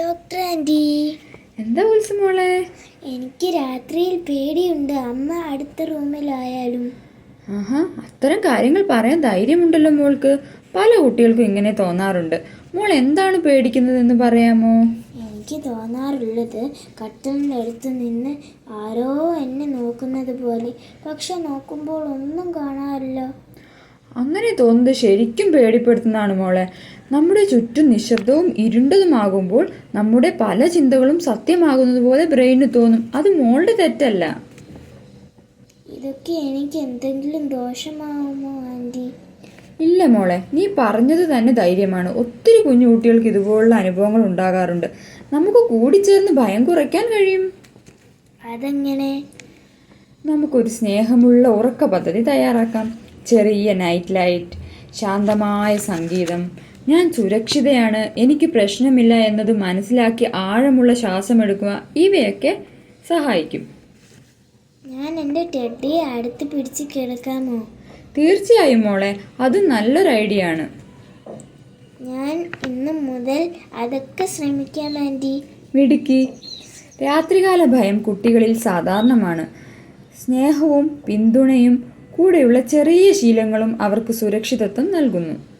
Doctor anti. എന്താ വിളിച്ചു മോളെ? എനിക്ക് രാത്രിയിൽ പേടിയുണ്ട്. അമ്മ അടുത്ത റൂമിലായാലും. ആഹാ അത്തരം കാര്യങ്ങൾ പറയാൻ ധൈര്യമുണ്ടല്ലോ മോൾക്ക്. പല കുട്ടികൾക്കും ഇങ്ങനെ തോന്നാറുണ്ട്. മോൾ എന്താണ് പേടിക്കുന്നതെന്ന് പറയാമോ? എനിക്ക് തോന്നാറുള്ളത് കട്ടലിന്റെ അടുത്ത് നിന്ന് ആരോ എന്നെ നോക്കുന്നത് പോലെ. പക്ഷെ നോക്കുമ്പോൾ ഒന്നും കാണാറില്ല. അങ്ങനെ തോന്നുന്നത് ശരിക്കും പേടിപ്പെടുത്തുന്നതാണ് മോളെ. നമ്മുടെ ചുറ്റും നിശബ്ദവും ഇരുണ്ടതുമാകുമ്പോൾ നമ്മുടെ പല ചിന്തകളും സത്യമാകുന്നത് പോലെ ബ്രെയിന് തോന്നും. അത് മോളുടെ തെറ്റല്ല. ഇതൊക്കെ എനിക്ക് എന്തെങ്കിലും ദോഷമാവുമോ ആന്റി? ഇല്ല മോളെ നീ പറഞ്ഞത് തന്നെ ധൈര്യമാണ്. ഒത്തിരി കുഞ്ഞു കുട്ടികൾക്ക് ഇതുപോലുള്ള അനുഭവങ്ങൾ ഉണ്ടാകാറുണ്ട്. നമുക്ക് കൂടിച്ചേർന്ന് ഭയം കുറയ്ക്കാൻ കഴിയും. അതെങ്ങനെ? നമുക്കൊരു സ്നേഹമുള്ള ഉറക്ക പദ്ധതി തയ്യാറാക്കാം. ചെറിയ നൈറ്റ് ലൈറ്റ് ശാന്തമായ സംഗീതം ഞാൻ സുരക്ഷിതയാണ് എനിക്ക് പ്രശ്നമില്ല എന്നത് മനസ്സിലാക്കി ആഴമുള്ള ശ്വാസമെടുക്കുക ഇവയൊക്കെ സഹായിക്കും. ഞാൻ എന്റെ ടെഡിയെ അടുത്ത് പിടിച്ച് കിടക്കാമോ? തീർച്ചയായും മോളെ അത് നല്ലൊരു ഐഡിയ ആണ് ഞാൻ ഇന്ന് മുതൽ അതൊക്കെ ശ്രമിക്കാം ആന്റി മിടുക്കി. രാത്രികാല ഭയം കുട്ടികളിൽ സാധാരണമാണ്. സ്നേഹവും പിന്തുണയും കൂടെയുള്ള ചെറിയ ശീലങ്ങളും അവർക്ക് സുരക്ഷിതത്വം നൽകുന്നു.